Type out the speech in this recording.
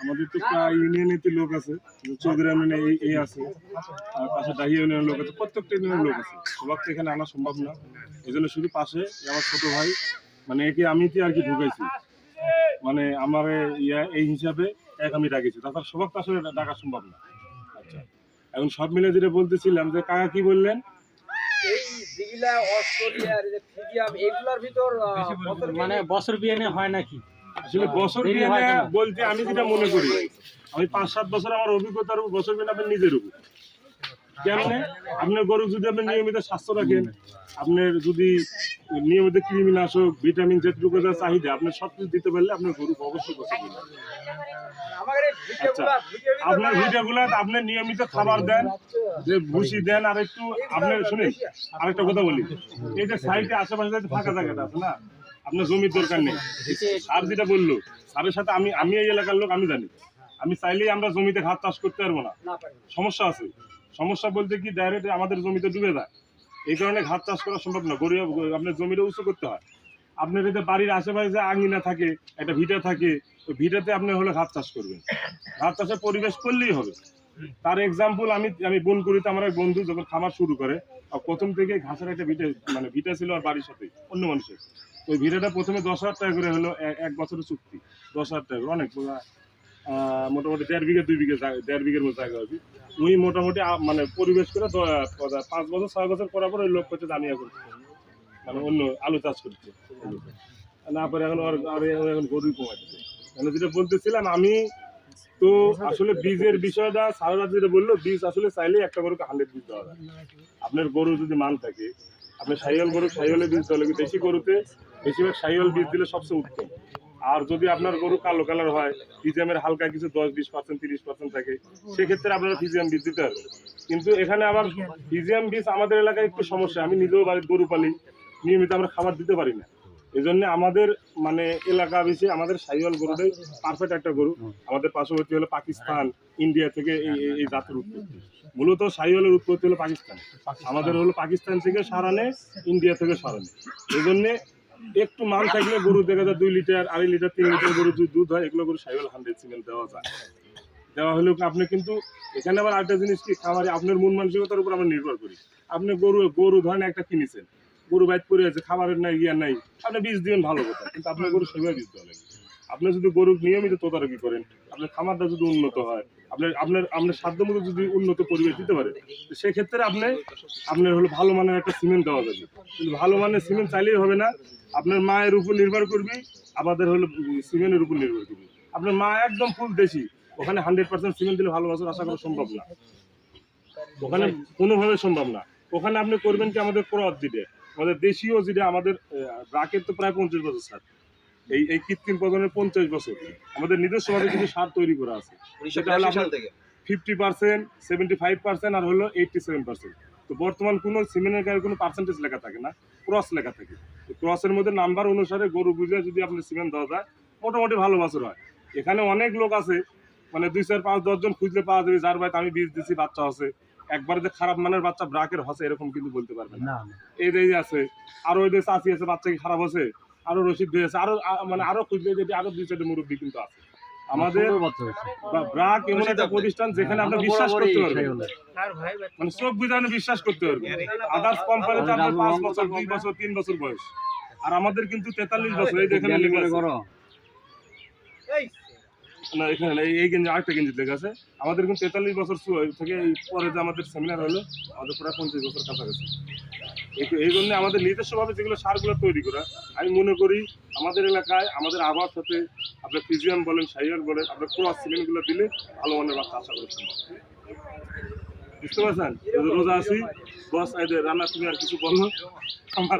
আমাদের তো প্রায় ইউনিয়নেতে লোক আছে চৌধুরী ইউনিয়নে এই এই আছে আর পাশে ডাহি ইউনিয়নের লোক আছে প্রত্যেকটা ইউনিয়নের লোক আছে। সবাই তো এখানে আনা সম্ভব না। এই জন্য শুধু পাশে আমার ছোট ভাই মানে একে আমি কি আর কি ঢুকাইছি। মানে আমার ইয়া এই হিসাবে এক আমি ডাকিছি। তাছাড়া সবার তো আসলে ডাকা সম্ভব না। আচ্ছা। এখন সব মিলে যেটা বলতেছিলাম যে কাকা কি বললেন? এই অস্ট্রেলিয়ার ফিজিয়াম এগুলার ভিতর মানে বছর বিয়ে হয় নাকি? আসলে বছর বিয়ে বলতে আমি যেটা মনে করি আমি পাঁচ সাত বছর আমার অভিজ্ঞতার বছর বিয়ে আপনার নিজের উপর কেমনে? আপনার গরু যদি আপনি নিয়মিত স্বাস্থ্য রাখেন আপনার যদি নিয়মিত কৃমিনাশক ভিটামিন যেটুকু যা চাহিদা আপনার সব কিছু দিতে পারলে আপনার গরু অবশ্যই ভিডিও ভিতর আপনার ভিডিওগুলো আপনি নিয়মিত খাবার দেন যে ভুসি দেন আর একটু আপনার শুনেন আরেকটা কথা বলি। এই যে সাইডে আশেপাশে ফাঁকা জায়গাটা আছে না আপনার জমির দরকার নেই। আর যেটা বলল, স্যারের সাথে আমি আমি এই এলাকার লোক, আমি জানি। আমি চাইলেই আমরা জমিতে ঘাস চাষ করতে পারব না। সমস্যা আছে। সমস্যা বলতে কি ডাইরেক্ট আমাদের জমিতে ডুবে যায়। এই কারণে ঘাস চাষ করা সম্ভব না। গরিব আপনার জমিটা উঁচু করতে হয়। আপনার এতে বাড়ির আশেপাশে আঙিনা থাকে, একটা ভিটা থাকে, ওই ভিটাতে আপনি হলে ঘাস চাষ করবেন। ঘাস চাষের পরিবেশ করলেই হবে। তার এক্সাম্পল আমি আমি বনকুড়িতে আমার এক বন্ধু যখন খামার শুরু করে প্রথম থেকে ঘাসের একটা ভিটা মানে ভিটা ছিল আর বাড়ির সাথে, অন্য মানুষের। ওই ভিটাটা প্রথমে দশ হাজার টাকা করে হলো এক বছরের চুক্তি। দশ হাজার টাকা করে, অনেক মোটামুটি দেড় বিঘা, দুই বিঘা দেড় বিঘের মতো জায়গা আছে। উনি মোটামুটি মানে পরিবেশ করে পাঁচ বছর, ছয় বছর করার পর ওই লোক করছে যে আমি এখন মানে অন্য আলু চাষ করছে। না পরে এখন আর এখন গরু কমাচ্ছে মানে যেটা বলতেছিলাম, আমি তো আসলে বীজের বিষয়টা সারা যেটা বলল, বীজ আসলে চাইলে একটা গরুকে হান্ড্রেড বীজ দেওয়া যায়। আপনার গরু যদি মান থাকে আপনি সাইয়াল গরু সাইয়ালে বীজ দেওয়া লাগে, দেশি গরুতে বেশিরভাগ সাইয়াল বীজ দিলে সবচেয়ে উত্তম। আর যদি আপনার গরু কালো কালার হয়, ফিজিয়ামের হালকা কিছু দশ বিশ পার্সেন্ট তিরিশ পার্সেন্ট থাকে, সেক্ষেত্রে আপনারা ফিজিয়াম বীজ দিতে পারবেন। কিন্তু এখানে আবার ফিজিয়াম বীজ আমাদের এলাকায় একটু সমস্যা। আমি নিজেও বাড়ির গরু পালি, নিয়মিত আমরা খাবার দিতে পারি না। এই জন্য আমাদের মানে এলাকা বেশি, আমাদের সাইওয়াল গরুটাই পারফেক্ট একটা গরু। আমাদের পার্শ্ববর্তী হলো পাকিস্তান, ইন্ডিয়া থেকে এই- এই জাতের উৎপত্তি। মূলত সাইওয়ালের উৎপত্তি হলো পাকিস্তান। আমাদের হলো পাকিস্তান থেকে সারানে ইন্ডিয়া থেকে সারানে এই জন্য একটু মান থাকলে গরু দেখা যায় দুই লিটার, আড়াই লিটার, তিন লিটার গরু দুধ হয়, এগুলো গরু সাইবেল হান্ড্রেড সিমেন্ট দেওয়া যায়। দেওয়া হলেও আপনি কিন্তু এখানে আবার আরেকটা জিনিস কি, খামারে আপনার মন মানসিকতার উপর আমরা নির্ভর করি। আপনি গরু গরু ধরেন একটা কিনেছেন, গরু বাইট করে আছে খাবারের নাই ইয়া নাই, আপনি বীজ দিবেন ভালো কথা, কিন্তু আপনার গরু সেভাবে বীজ দেওয়া লাগবে আপনি যদি গরু নিয়মিত তদারকি করেন, আপনার খামারটা যদি উন্নত হয়, আপনার আপনার আপনার সাধ্য মতো যদি উন্নত পরিবেশ দিতে পারে সেক্ষেত্রে আপনি, আপনার হলো ভালো মানের একটা সিমেন্ট দেওয়া যাবে। কিন্তু ভালো মানের সিমেন্ট চাইলেই হবে না, আপনার মায়ের উপর নির্ভর করবি, আমাদের হলো সিমেন্টের উপর নির্ভর করবি। আপনার মা একদম ফুল দেশি, ওখানে হান্ড্রেড পার্সেন্ট সিমেন্ট দিলে ভালো বছর আশা করা সম্ভব না। ওখানে কোনোভাবে সম্ভব না। ওখানে আপনি করবেন কি আমাদের ক্রস দিতে আমাদের দেশীয় যেটা আমাদের ব্রাকের তো প্রায় পঞ্চাশ বছর স্যার। এই এই কৃত্রিম প্রজনের পঞ্চাশ বছর। আমাদের নিজস্ব ভাবে কিছু সার তৈরি করা আছে। সেটা হলো fifty percent seventy five percent আর হলো এইটটি সেভেন পার্সেন্ট তো বর্তমান কোনো সিমেন্টের গায়ে কোনো পার্সেন্টেজ লেখা থাকে না ক্রস লেখা থাকে। তো ক্রসের মধ্যে নাম্বার অনুসারে গরু বুঝে যদি আপনার সিমেন্ট দেওয়া যায় মোটামুটি ভালো বছর হয়। এখানে অনেক লোক আছে মানে দুই চার পাঁচ দশজন খুঁজলে পাওয়া যাবে যার বাড়িতে আমি বীজ দিছি বাচ্চা আছে। একবার যে খারাপ মানের বাচ্চা ব্রাকের হসে এরকম কিন্তু বলতে পারবে না। এই যে আছে আরও ওই যে চাষি আছে বাচ্চা কি খারাপ আছে আরও রশিদ ভাই আছে আরও মানে আরও খুঁজলে যদি আরও দুই চারটে মুরব্বী কিন্তু আছে। আমাদের ব্রাক এমন একটা প্রতিষ্ঠান যেখানে আপনি বিশ্বাস করতে পারবেন মানে চোখ বুঝানো বিশ্বাস করতে পারবেন আদার্স কোম্পানিতে আপনার পাঁচ বছর দুই বছর তিন বছর বয়স। আর আমাদের কিন্তু তেতাল্লিশ বছর এই দেখেন লেখা আছে। এই না, এখানে এই গেঞ্জি, আরেকটা গেঞ্জি লেখা আছে। আমাদের কিন্তু তেতাল্লিশ বছর থেকে পরে যে আমাদের সেমিনার হলো, আমাদের প্রায় পঞ্চাশ বছর কাছাকাছি। এই- জন্য আমাদের নিজস্বভাবে যেগুলো সারগুলো তৈরি করা, আমি মনে করি আমাদের এলাকায় আমাদের আবহাওয়ার সাথে আপনার ফিজিয়াম বলেন, সাইয়ার বলেন, আপনার ক্রস সিমেন্টগুলো দিলে ভালো মানের বাচ্চা আশা করা বুঝতে পারছেন? রোজা আছি, বস রান্না তুমি আর কিছু বলো। আমার